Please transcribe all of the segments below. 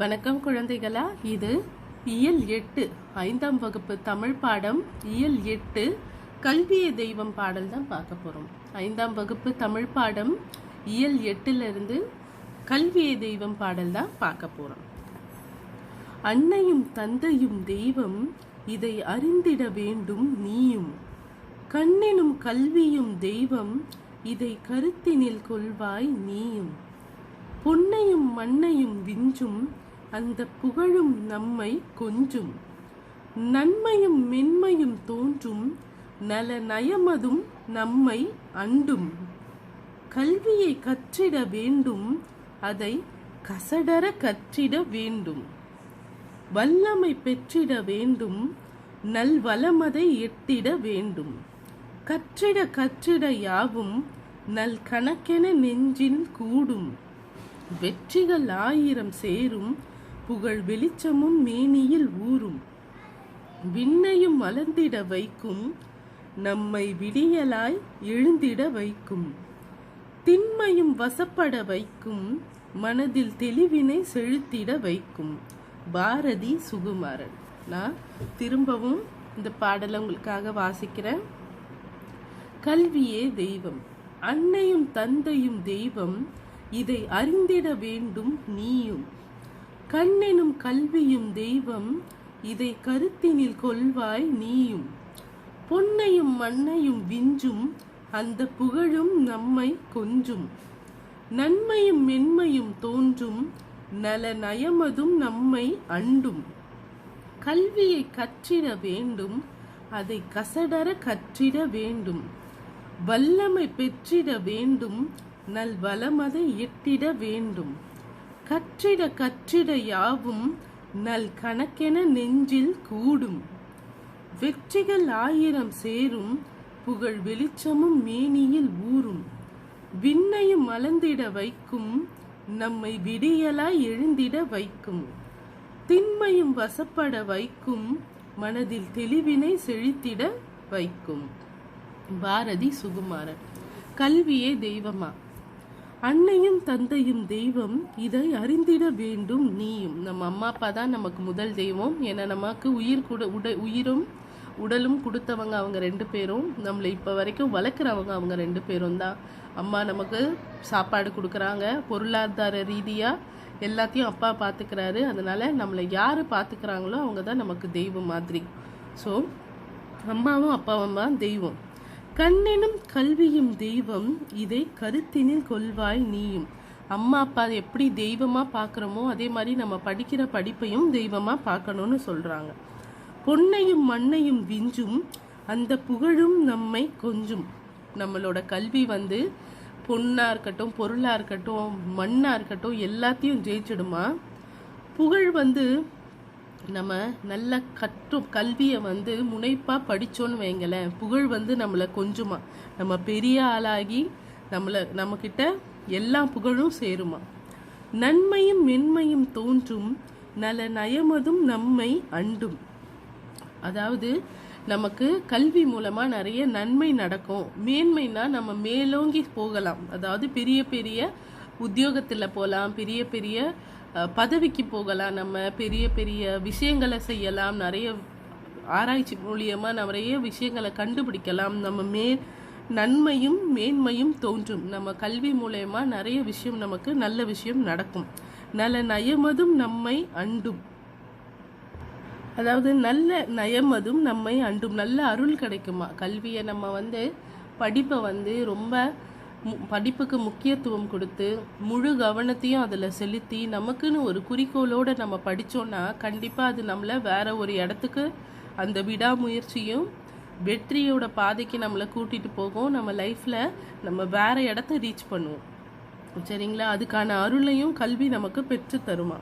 வணக்கம் குழந்தைகளா இது இயல் எட்டு ஐந்தாம் வகுப்பு தமிழ் பாடம் இயல் எட்டு கல்விய தெய்வம் பாடல் தான் பார்க்க போறோம். ஐந்தாம் வகுப்பு தமிழ் பாடம் இயல் எட்டுல இருந்து கல்விய தெய்வம் பாடல் தான் பார்க்க போறோம். அன்னையும் தந்தையும் தெய்வம் இதை அறிந்திட வேண்டும் நீயும். கண்ணினும் கல்வியும் தெய்வம் இதை கருத்தினில் கொள்வாய் நீயும். பொன்னையும் மண்ணையும் விஞ்சும் அந்த புகழும் நம்மை கொஞ்சும். நன்மையும் மென்மையும் தோன்றும் நல நயமதும் நம்மை அண்டும். கல்வியை கற்றிட வேண்டும் அதை கசடர கற்றிட வேண்டும். வல்லமை பெற்றிட வேண்டும் நல்வளமதை எட்டிட வேண்டும். கற்றிட கற்றிட யாவும் நல் கணக்கென நெஞ்சில் கூடும். வெற்றிகள் ஆயிரம் சேரும் புகழ் வெளிச்சமும் மேனியில் ஊறும். விண்ணையும் மலர்ந்திட வைக்கும். நம்மை விடியலாய் எழுந்திட வைக்கும். திண்மையும் வசப்பட வைக்கும். மனதில் தெளிவினை செலுத்திட வைக்கும். பாரதி சுகுமாரன். நான் திரும்பவும் இந்த பாடலை உங்களுக்காக வாசிக்கிறேன். கல்வியே தெய்வம். அன்னையும் தந்தையும் தெய்வம். இதை அறிந்திட வேண்டும் நீயும். கண்ணெனும் கல்வியும் தெய்வம் இதை கருத்தினில் கொள்வாய் நீயும். பொன்னையும் மண்ணையும் விஞ்சும் அந்த புகழும் நம்மை கொஞ்சும். நன்மையும் மென்மையும் தோன்றும் நல நயமதும் நம்மை அண்டும். கல்வியை கற்றிட வேண்டும் அதை கசடர கற்றிட வேண்டும். வல்லமை பெற்றிட வேண்டும் நல் வளமதை எட்டிட வேண்டும். கற்றிட கற்றிட யாவும் நல் கணக்கென நெஞ்சில் கூடும். வெற்றிகள் ஆயிரம் சேரும் புகழ் வெளிச்சமும் மேனியில் ஊறும். விண்ணையும் மலர்ந்திட வைக்கும் நம்மை விடியலாய் எழுந்திட வைக்கும். திண்மையும் வசப்பட வைக்கும் மனதில் தெளிவினை செழித்திட வைக்கும். பாரதி சுகுமாரன். கல்வியே தெய்வமா? அன்னையும் தந்தையும் தெய்வம் இதை அறிந்திட வேண்டும் நீயும். நம்ம அம்மா அப்பா தான் நமக்கு முதல் தெய்வம். ஏன்னா நமக்கு உயிர் கூட உட உயிரும் உடலும் கொடுத்தவங்க அவங்க ரெண்டு பேரும். நம்மளை இப்போ வரைக்கும் வளர்க்குறவங்க அவங்க ரெண்டு பேரும் தான். அம்மா நமக்கு சாப்பாடு கொடுக்குறாங்க. பொருளாதார ரீதியாக எல்லாத்தையும் அப்பா பார்த்துக்கிறாரு அதனால நம்மளை யார் பார்த்துக்கிறாங்களோ அவங்க தான் நமக்கு தெய்வம் மாதிரி. ஸோ அம்மாவும் அப்பாவும் தான் தெய்வம். கண்ணெனும் கல்வியும் தெய்வம் இதை கருத்தினில் கொள்வாய் நீயும். அம்மா அப்பா எப்படி தெய்வமா பார்க்குறோமோ அதே மாதிரி நம்ம படிக்கிற படிப்பையும் தெய்வமா பார்க்கணும்னு சொல்றாங்க. பொன்னையும் மண்ணையும் விஞ்சும் அந்த புகழும் நம்மை கொஞ்சும். நம்மளோட கல்வி வந்து பொண்ணா இருக்கட்டும் பொருளா இருக்கட்டும் மண்ணா இருக்கட்டும் எல்லாத்தையும் ஜெயிச்சிடுமா? புகழ் வந்து நம்ம நல்ல கற்றும் கல்வியை வந்து முனைப்பாக படித்தோன்னு வைங்களேன் புகழ் வந்து நம்மளை கொஞ்சமா. நம்ம பெரிய ஆளாகி நம்மளை நம்மக்கிட்ட எல்லா புகழும் சேருமா. நன்மையும் மென்மையும் தோன்றும் நல நயமதும் நம்மை அண்டும். அதாவது நமக்கு கல்வி மூலமா நிறைய நன்மை நடக்கும். மேன்மைனா நம்ம மேலோங்கி போகலாம். அதாவது பெரிய பெரிய உத்தியோகத்துல போகலாம் பெரிய பெரிய பதவிக்கு போகலாம் நம்ம பெரிய பெரிய விஷயங்களை செய்யலாம் நிறைய ஆராய்ச்சி மூலியமாக நிறைய விஷயங்களை கண்டுபிடிக்கலாம். நம்ம மே நன்மையும் மேன்மையும் தோன்றும். நம்ம கல்வி மூலயமா நிறைய விஷயம் நமக்கு நல்ல விஷயம் நடக்கும். நல்ல நயமதும் நம்மை அண்டும். அதாவது நல்ல நயமதும் நம்மை அண்டும். நல்ல அருள் கிடைக்குமா? கல்வியை நம்ம வந்து படிப்பை வந்து ரொம்ப படிப்புக்கு முக்கியத்துவம் கொடுத்து முழு கவனத்தையும் அதில் செலுத்தி நமக்குன்னு ஒரு குறிக்கோளோடு நம்ம படித்தோன்னா கண்டிப்பாக அது நம்மளை வேற ஒரு இடத்துக்கு அந்த விடாமுயற்சியும் வெற்றியோட பாதைக்கு நம்மளை கூட்டிகிட்டு போகும். நம்ம லைஃப்பில் நம்ம வேற இடத்த ரீச் பண்ணுவோம். சரிங்களா? அதுக்கான அருளையும் கல்வி நமக்கு பெற்று தருமா?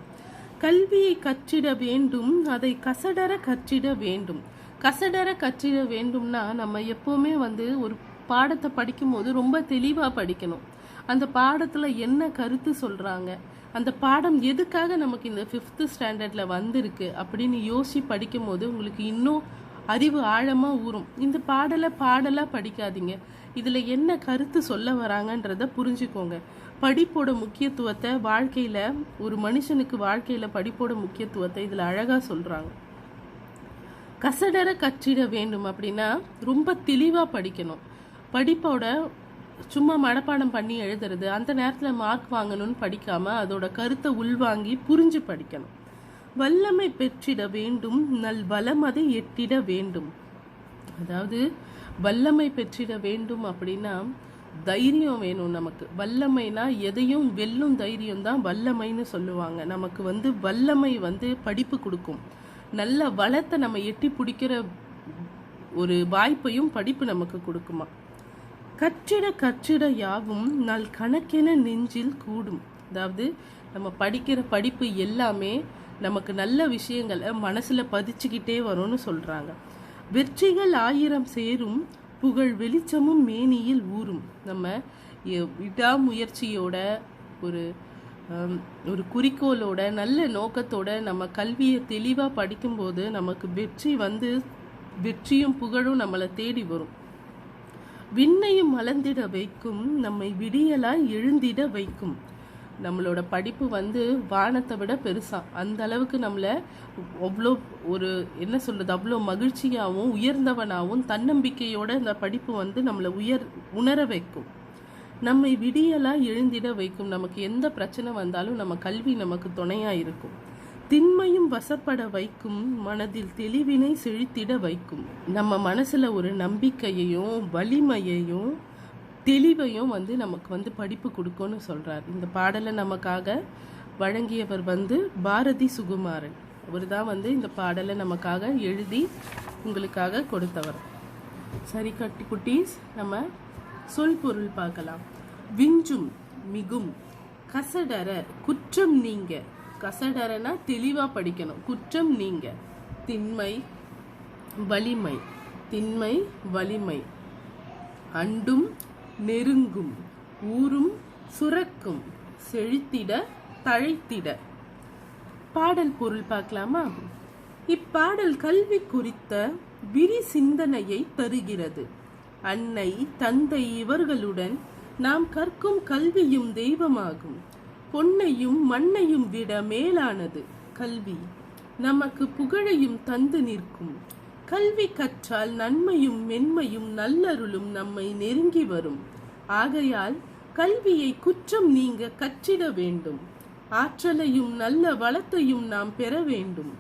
கல்வியை கற்றிட வேண்டும் அதை கசடர கற்றிட வேண்டும். கசடர கற்றிட வேண்டும்னா நம்ம எப்போவுமே வந்து ஒரு பாடத்தை படிக்கும்போது ரொம்ப தெளிவாக படிக்கணும். அந்த பாடத்தில் என்ன கருத்து சொல்கிறாங்க அந்த பாடம் எதுக்காக நமக்கு இந்த ஃபிஃப்த்து ஸ்டாண்டர்டில் வந்திருக்கு அப்படின்னு யோசிச்சு படிக்கும்போது உங்களுக்கு இன்னும் அறிவு ஆழமாக ஊறும். இந்த பாடலை பாடலாக படிக்காதீங்க. இதில் என்ன கருத்து சொல்ல வராங்கன்றத புரிஞ்சுக்கோங்க. படிப்போட முக்கியத்துவத்தை வாழ்க்கையில் ஒரு மனுஷனுக்கு வாழ்க்கையில் படிப்போட முக்கியத்துவத்தை இதில் அழகாக சொல்கிறாங்க கசடர கற்றிட வேண்டும் அப்படின்னா ரொம்ப தெளிவாக படிக்கணும். படிப்போட சும்மா மனப்பாடம் பண்ணி எழுதுறது அந்த நேரத்தில் மார்க் வாங்கணும்னு படிக்காம அதோட கருத்தை உள்வாங்கி புரிஞ்சு படிக்கணும். வல்லமை பெற்றிட வேண்டும் நல் வளமதை எட்டிட வேண்டும். அதாவது வல்லமை பெற்றிட வேண்டும் அப்படின்னா தைரியம் வேணும் நமக்கு. வல்லமைனா எதையும் வெல்லும் தைரியம் தான் வல்லமைன்னு சொல்லுவாங்க. நமக்கு வந்து வல்லமை வந்து படிப்பு கொடுக்கும். நல்ல வளத்தை நம்ம எட்டி பிடிக்கிற ஒரு வாய்ப்பையும் படிப்பு நமக்கு கொடுக்குமா? கற்றிட கற்றிட யாவும் நல் கணக்கென நெஞ்சில் கூடும். அதாவது நம்ம படிக்கிற படிப்பு எல்லாமே நமக்கு நல்ல விஷயங்களை மனசுல பதிச்சுக்கிட்டே வரும்னு சொல்றாங்க. வெற்றிகள் ஆயிரம் சேரும் புகழ் வெளிச்சமும் மேனியில் ஊறும். நம்ம விடாமுயற்சியோட ஒரு ஒரு குறிக்கோளோட நல்ல நோக்கத்தோட நம்ம கல்வியை தெளிவாக படிக்கும்போது நமக்கு வெற்றி வந்து வெற்றியும் புகழும் நம்மளை தேடி வரும். விண்ணையும் மலர்ந்திட வைக்கும் நம்மை விடியலாய் எழுந்திட வைக்கும். நம்மளோட படிப்பு வந்து வானத்தை விட பெருசா. அந்த அளவுக்கு நம்மளை அவ்வளோ ஒரு என்ன சொல்றது அவ்வளோ மகிழ்ச்சியாகவும் உயர்ந்தவனாகவும் தன்னம்பிக்கையோட இந்த படிப்பு வந்து நம்மளை உயர் உணர வைக்கும். நம்மை விடியலாய் எழுந்திட வைக்கும். நமக்கு எந்த பிரச்சனை வந்தாலும் நம்ம கல்வி நமக்கு துணையா இருக்கும். திண்மையும் வசப்பட வைக்கும் மனதில் தெளிவினை செழித்திட வைக்கும். நம்ம மனசுல ஒரு நம்பிக்கையையும் வலிமையையும் தெளிவையும் வந்து நமக்கு வந்து படிப்பு கொடுக்கும்னு சொல்றார். இந்த பாடலை நமக்காக வழங்கியவர் வந்து பாரதி சுகுமாரன். அவர் தான் வந்து இந்த பாடலை நமக்காக எழுதி உங்களுக்காக கொடுத்தவர். சரி கட்டி குட்டீஸ் நம்ம சொல் பொருள் பார்க்கலாம். விஞ்சும் மிகும் கசடர குற்றம் நீங்க. கசடரனா தெளிவா படிக்கணும். குற்றம் நீங்க. திண்மை வலிமை. திண்மை வலிமை. அண்டும் நெருங்கும். ஊரும் சுரக்கும். செழித்திட தழைத்திட. பாடல் பொருள் பார்க்கலாமா? இப்பாடல் கல்வி குறித்த விரி சிந்தனையை தருகிறது. அன்னை தந்தை இவர்களுடன் நாம் கற்கும் கல்வியும் தெய்வமாகும். பொன்னையும் மண்ணையும் விட மேலானது கல்வி. நமக்கு புகழையும் தந்து நிற்கும். கல்வி கற்றால் நன்மையும் மென்மையும் நல்லருளும் நம்மை நெருங்கி வரும். ஆகையால் கல்வியை குற்றம் நீங்க கற்றிட வேண்டும். ஆற்றலையும் நல்ல வளத்தையும் நாம் பெற வேண்டும்.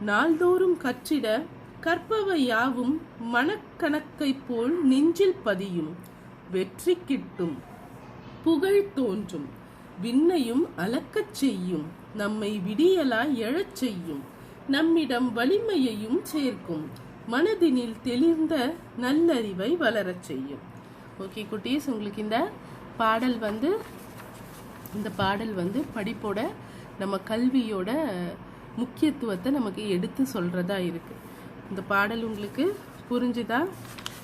நாள்தோறும் கற்றிட கற்பவை யாவும் மனக்கணக்கை போல் நெஞ்சில் பதியும். வெற்றி கிட்டும். புகழ் தோன்றும். விண்ணையும் அளக்கச் செய்யும் நம்மை விடியலாய் எழச் செய்யும். நம்மிடம் வலிமையையும் சேர்க்கும். மனதினில் தெளிந்த நல்லறிவை வளரச் செய்யும். ஓகே குட்டீஸ் உங்களுக்கு இந்த பாடல் வந்து இந்த பாடல் வந்து படிப்போட நம்ம கல்வியோட முக்கியத்துவத்தை நமக்கு எடுத்து சொல்கிறதா இருக்குது இந்த பாடல் உங்களுக்கு புரிஞ்சுதா?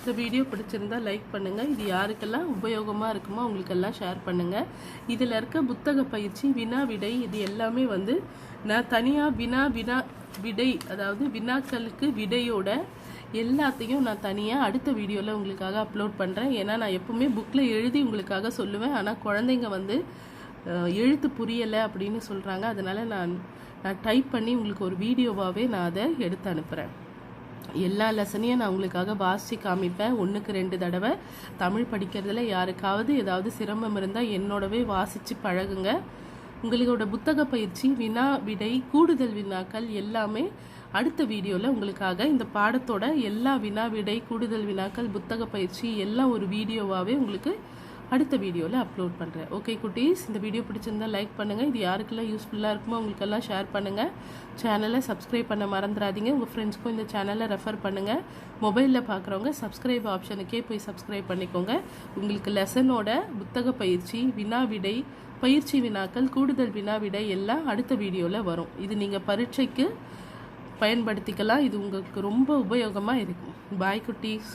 இந்த வீடியோ பிடிச்சிருந்தா லைக் பண்ணுங்க. இது யாருக்கெல்லாம் உபயோகமா இருக்குமோ அவங்களுக்கெல்லாம் ஷேர் பண்ணுங்க. இதுல இருக்க புத்தக பயிற்சி வினா விடை இது எல்லாமே வந்து நான் தனியா வினா வினா விடை அதாவது வினாக்களுக்கு விடையோட எல்லாத்தையும் நான் தனியாக அடுத்த வீடியோவில் உங்களுக்காக அப்லோட் பண்ணுறேன் ஏன்னா நான் எப்பவுமே புக்கில் எழுதி உங்களுக்காக சொல்லுவேன். ஆனால் குழந்தைங்க வந்து எழுத்து புரியலை அப்படின்னு சொல்கிறாங்க அதனால் நான் நான் டைப் பண்ணி உங்களுக்கு ஒரு வீடியோவாகவே நான் அதை எடுத்து அனுப்புகிறேன் எல்லா லெசனையும் நான் உங்களுக்காக வாசித்து காமிப்பேன். ஒன்றுக்கு ரெண்டு தடவை தமிழ் படிக்கிறதுல யாருக்காவது ஏதாவது சிரமம் இருந்தால் என்னோடவே வாசித்து பழகுங்க. உங்களோட புத்தக பயிற்சி வினா விடை கூடுதல் வினாக்கள் எல்லாமே அடுத்த வீடியோவில் உங்களுக்காக இந்த பாடத்தோட எல்லா வினா விடை கூடுதல் வினாக்கள் புத்தக பயிற்சி எல்லாம் ஒரு வீடியோவாகவே உங்களுக்கு அடுத்த வீடியோவில் அப்லோட் பண்ணுறேன் ஓகே குட்டீஸ்? இந்த வீடியோ பிடிச்சிருந்தா லைக் பண்ணுங்கள் இது யாருக்கெல்லாம் யூஸ்ஃபுல்லாக இருக்குமோ உங்களுக்கெல்லாம் ஷேர் பண்ணுங்கள் சேனலை சப்ஸ்கிரைப் பண்ண மறந்துடாதீங்க. உங்கள் ஃப்ரெண்ட்ஸ்க்கும் இந்த சேனலை ரெஃபர் பண்ணுங்கள் மொபைலில் பார்க்குறவங்க சப்ஸ்கிரைப் ஆப்ஷனுக்கே போய் சப்ஸ்கிரைப் பண்ணிக்கோங்க. உங்களுக்கு லெசனோட புத்தக பயிற்சி வினா விடை பயிற்சி வினாக்கள் கூடுதல் வினா விடை எல்லாம் அடுத்த வீடியோவில் வரும். இது நீங்கள் பரீட்சைக்கு பயன்படுத்திக்கலாம். இது உங்களுக்கு ரொம்ப உபயோகமாக இருக்கும். பாய் குட்டீஸ்.